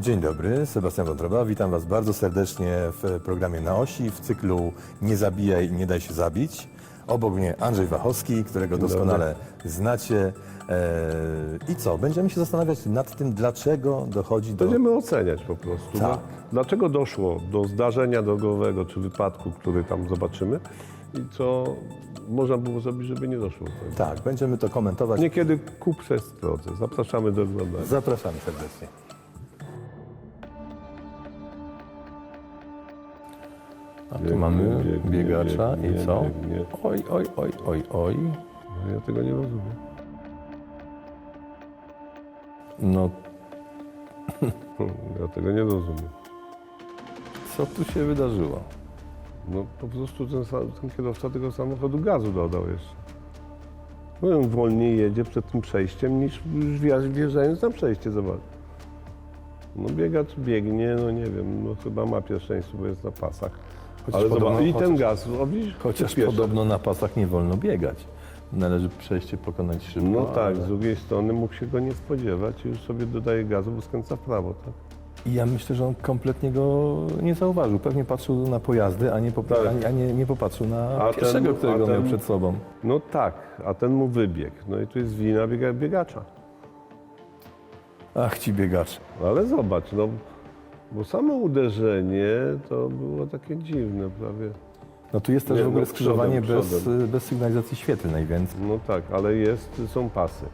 Dzień dobry, Sebastian Wątroba. Witam Was bardzo serdecznie w programie Na Osi w cyklu Nie zabijaj, nie daj się zabić. Obok mnie Andrzej Wachowski, którego doskonale znacie. Eee, I co? Będziemy się zastanawiać nad tym, dlaczego dochodzi do... Będziemy oceniać po prostu. Tak. No, dlaczego doszło do zdarzenia drogowego czy wypadku, który tam zobaczymy i co można było zrobić, żeby nie doszło do tego. Tak, będziemy to komentować. Niekiedy ku przestrodze. Zapraszamy do oglądania. Zapraszamy serdecznie. A tu mamy biegacza i co? Oj, oj, oj, oj, oj. No, ja tego nie rozumiem. No, Ja tego nie rozumiem. co tu się wydarzyło? No po prostu ten, ten kierowca tego samochodu gazu dodał jeszcze. No on wolniej jedzie przed tym przejściem niż wjeżdżając na przejście, zobacz. No biegacz biegnie, no nie wiem, no chyba ma pierwszeństwo, bo jest na pasach. Chociaż Ale podobno- zobacz, i ten chociaż- gaz, o widzisz, Chociaż podobno na pasach nie wolno biegać. Należy przejście pokonać szybko. No tak, ale- z drugiej strony mógł się go nie spodziewać i już sobie dodaje gazu, bo skręca w prawo, tak? I ja myślę, że on kompletnie go nie zauważył. Pewnie patrzył na pojazdy, a nie, po, Tak. a nie, a nie, nie popatrzył na A ten- pierwszego, którego a ten- miał przed sobą. No tak, a ten mu wybiegł. No i tu jest wina biega, biegacza. Ach, ci biegacze. Ale zobacz, no, bo samo uderzenie to było takie dziwne prawie. No tu jest też Nie, w ogóle no skrzyżowanie przodem, bez, bez sygnalizacji świetlnej, więc No tak, ale jest, są pasy.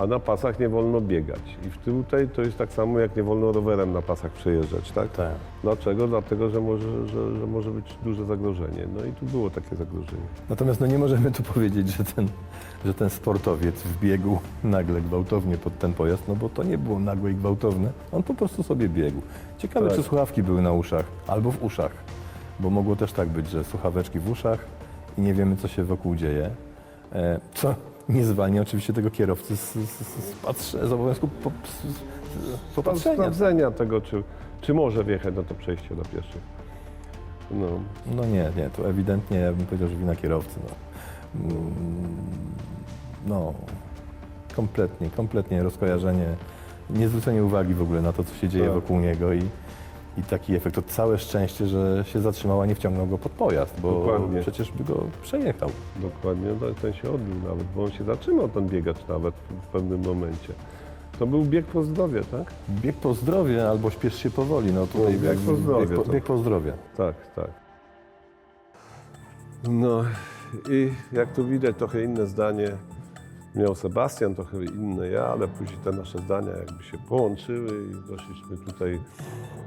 A na pasach nie wolno biegać. I w tutaj to jest tak samo, jak nie wolno rowerem na pasach przejeżdżać, tak? tak. Dlaczego? Dlatego, że może, że, że może być duże zagrożenie. No i tu było takie zagrożenie. Natomiast no nie możemy tu powiedzieć, że ten, że ten sportowiec wbiegł nagle gwałtownie pod ten pojazd, no bo to nie było nagłe i gwałtowne. On po prostu sobie biegł. Ciekawe, Tak. czy słuchawki były na uszach albo w uszach, bo mogło też tak być, że słuchaweczki w uszach i nie wiemy, co się wokół dzieje. E, co nie zwalnia oczywiście tego kierowcy z, z, z, patrz- z obowiązku po, z, z, popatrzenia. Sprawdzenia tego, czy, czy może wjechać na to przejście dla pieszych. No, No nie, nie, to ewidentnie ja bym powiedział, że wina kierowcy. No, Mm, no kompletnie, kompletnie rozkojarzenie, niezwrócenie uwagi w ogóle na to, co się dzieje Tak. wokół niego i, i taki efekt. To całe szczęście, że się zatrzymał, a nie wciągnął go pod pojazd, bo Dokładnie. przecież by go przejechał. dokładnie. No, ten się odbił nawet, bo on się zatrzymał, ten biegacz nawet w, pewnym momencie. To był bieg po zdrowie, tak? Bieg po zdrowie albo śpiesz się powoli. No tutaj No, bieg po zdrowie Bieg po, to. bieg po zdrowie. Tak, tak. No i jak tu widać, trochę inne zdanie miał Sebastian, trochę inne ja, ale później te nasze zdania jakby się połączyły i doszliśmy tutaj,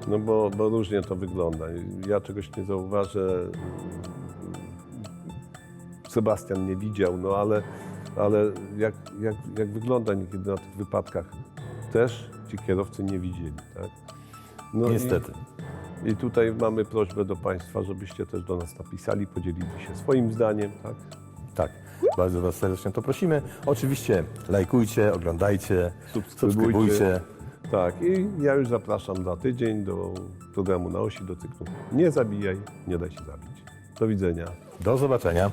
no bo, bo różnie to wygląda. Ja czegoś nie zauważę, Sebastian nie widział, no ale, ale jak, jak, jak wygląda niekiedy na tych wypadkach, też ci kierowcy nie widzieli, tak? No i- Niestety. i tutaj mamy prośbę do Państwa, żebyście też do nas napisali, podzielili się swoim zdaniem, tak? Tak, bardzo Was serdecznie to prosimy. Oczywiście lajkujcie, oglądajcie, Subskrybujcie. subskrybujcie. Tak, i ja już zapraszam za tydzień do programu na osi, do cyklu Nie zabijaj, nie daj się zabić. Do widzenia. Do zobaczenia.